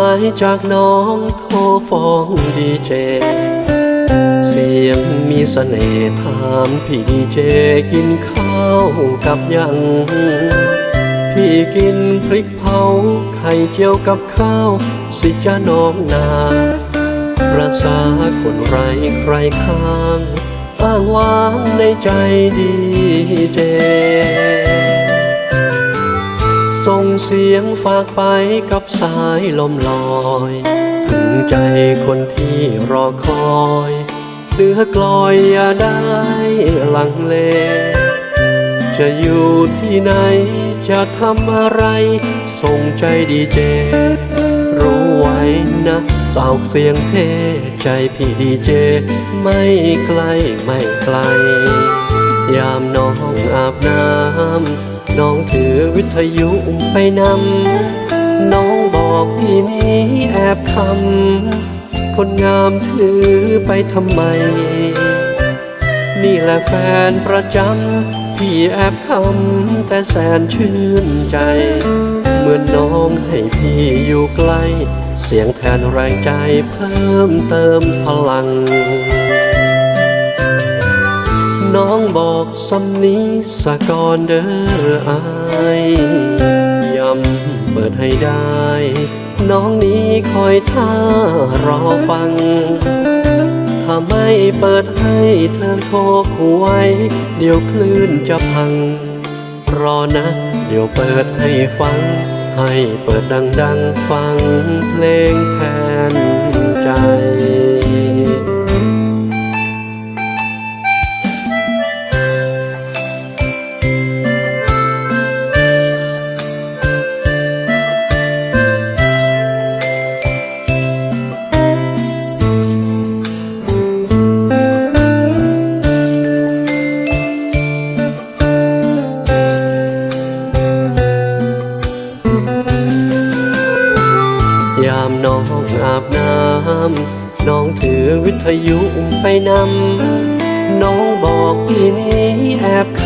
ายจากน้องโทรฟ้องดีเจ เสียงมีเสน่ห์ถามพี่ดีเจกินข้าวกับยัง พี่กินพริกเผาไข่เจียวกับข้าว สิจ้าน้องนาประสาคนไรใครข้าง อ้างว้างในใจดีเจ เสียงฝากไปกับสายลมลอย ถึงใจคนที่รอคอยเหลือกลอยอย่าได้ลังเลจะอยู่ที่ไหนจะทำอะไร ส่งใจดีเจ รู้ไว้นะสาวเสียงเทใจพี่ดีเจ ไม่ไกลไม่ไกล ยามน้องอาบน้ำน้องถือ วิทยุไปนำน้องบอกพี่นี้แอบคำคนงามถือไปทำไม นี่แหละแฟนประจำพี่แอบคำแต่แสนชื่นใจ เหมือนน้องให้พี่อยู่ใกล้ เสียงแทนแรงใจเพิ่มเติมพลังน้อง บอกสำนี้สะกอนเด้ออายย้ำเปิดให้ได้ น้องนี้คอยท่ารอฟัง ถ้าไม่เปิดให้เธอโทรคุไว้เดี๋ยวคลื่นจะพัง รอนะ เดี๋ยวเปิดให้ฟัง ให้เปิดดังๆ ฟังเพลงแทน ยามน้องอาบน้ำน้องถือวิทยุไปนำน้องบอกพี่นี้แอบค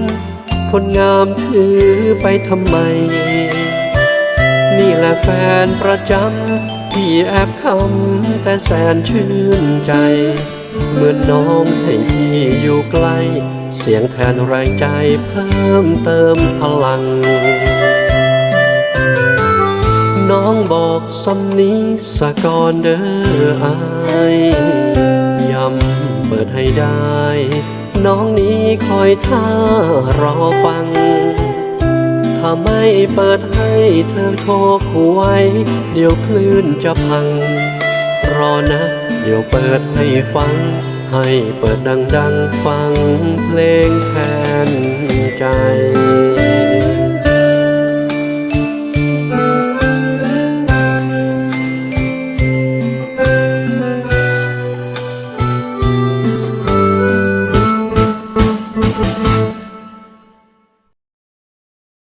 ำคนงามถือไปทำไม นี่แหละแฟนประจำพี่แอบคำแต่แสนชื่นใจเหมือนน้องให้พี่อยู่ใกล้ เสียงแทนแรงใจเพิ่มเติมพลัง สำนี้สะกอนเด้ออายย้ำเปิดให้ได้ น้องนี้คอยท่ารอฟัง ถ้าไม่เปิดให้เธอโทรคุไว้เดี๋ยวคลื่นจะพัง รอนะ เดี๋ยวเปิดให้ฟัง ให้เปิดดังๆ ฟังเพลงแทนใจ